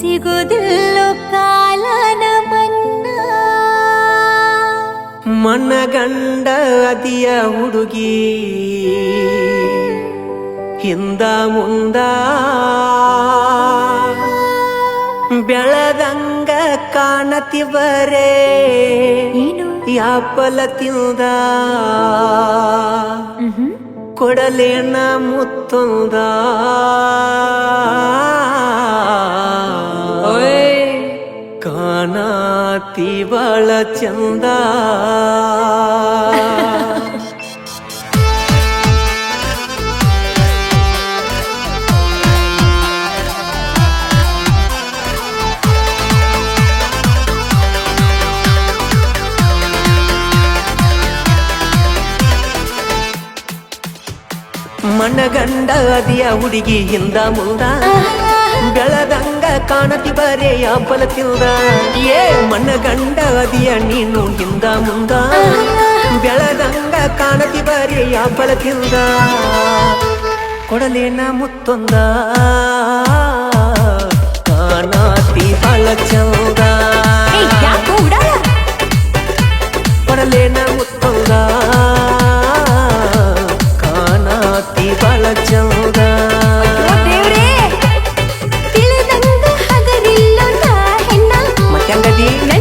ಸಿಗುದಿಲ್ಲೋ ಕಾಲನ ಮನ್ನ. ಮನಗಂಡ ಅದಿಯ ಹುಡುಗಿ. ಹಿಂದ ಮುಂದ. ಬೆಳದಂಗ ಕಾಣತಿವರೇ. ಯಾಪಲ ತಿಂದ. ಕೊಡಲೇನ ಮುತ್ತೊಂದ ಕಾಣಾತಿ ಬಾಳ ಚಂದ ಮನಗಂಡ ಅದಿಯ ಹುಡುಗಿ ಹಿಂದ ಮುಂದ ಬೆಳದಂಗ ಕಾಣತಿ ಬರೇ ಯಾಪಲ ತಿಂದ. ಏ ಮನಗಂಡ ಅದಿಯ ನೀನು ಹಿಂದ ಮುಂದ ಬೆಳದಂಗ ಕಾಣತಿ ಬರೇ ಯಾಪಲ ತಿಂದ. ಕೊಡಲೇನ ಮುತ್ತೊಂದ. ಕಾಣಾತಿ ಬಾಳ ಚಂದ. ಏಯ್, ಯಾಕೋ ಉಡಾಳ? ಕೊಡಲೇನ ಮುತ್ತೊಂದ. You.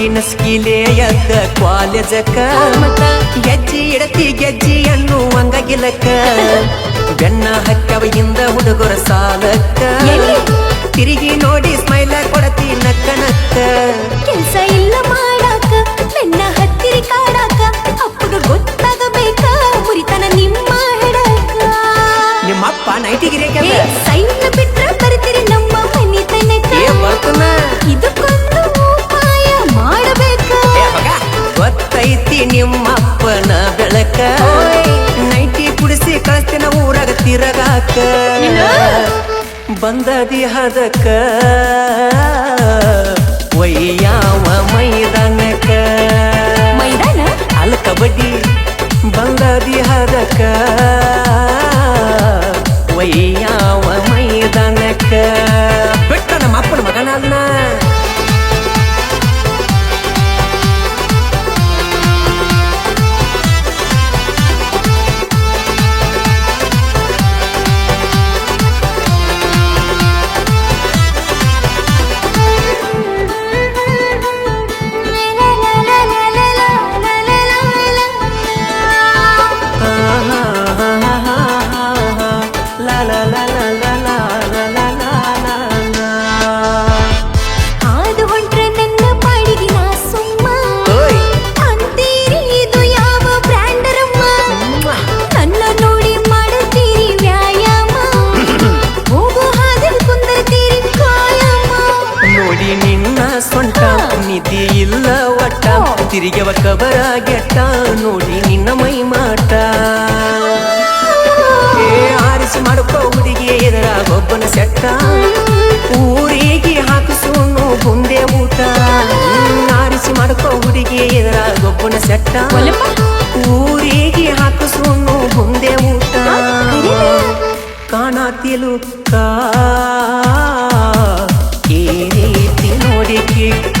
ಒಟ್ಟಿನ ಸ್ಕೀಲೆ ಎದ್ದ ಕಾಲೇಜಕ್ಕ. ಮತ್ತ? ಗೆಜ್ಜಿ ಇಡತಿ ಗೆಜ್ಜಿ ಅನ್ನು ಗಿಲಕ್ಕ. ಬೆನ್ನ ಹಕ್ಕವ ಹಿಂದ ಹುಡುಗರ ಸಾಲಕ್ಕ. ತಿರುಗಿ ನೋಡಿ ಸ್ಮೈಲ ಕೊಡತಿ ನಕ್ಕ ನಕ್ಕ ಊರಾಗ ತಿರಗಾಕ? ಬಂದದಿ ಹದಕ ಒಯ್ಯಾವ ಮೈದಾನಕ ಮೈದಾನ? ಅಲ್ಲ ತಿರುಗವ ಕಬರ ಗೆಟ್ಟ ನೋಡಿ ನಿನ್ನ ಮೈ ಮಾಟ. ಏ ಆರಿಸಿ ಮಾಡ್ಕೋ ಹುಡುಗಿ ಎದುರಾಗ ಒಬ್ಬನ ಸೆಟ್ಟ. ಊರಿಗೆ ಹಾಕಿಸೋನು ಬುಂದೆ ಊಟ. ಆರಿಸಿ ಮಾಡ್ಕೋ ಹುಡುಗಿ ಎದುರಾಗ ಒಬ್ಬನ ಸೆಟ್ಟ. ಊರಿಗೆ ಹಾಕಿಸೋನು ಬುಂದೆ ಊಟ. ಕಾಣತಿಲು ಕಾ. ಈ ರೀತಿ ನೋಡಿ ಕಿಕ್ಕ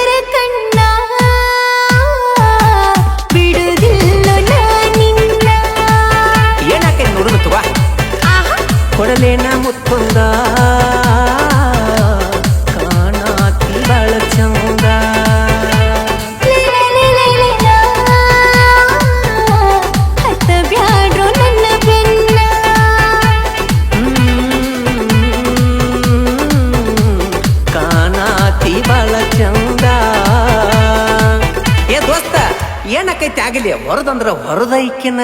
ಬಾಳ ಚಂದ ಏ ದೋಸ್ತ ಏನಕ್ಕೈತಿ ಆಗಲಿ ಹೊರದಂದ್ರ ಹೊರದೈಕಿನ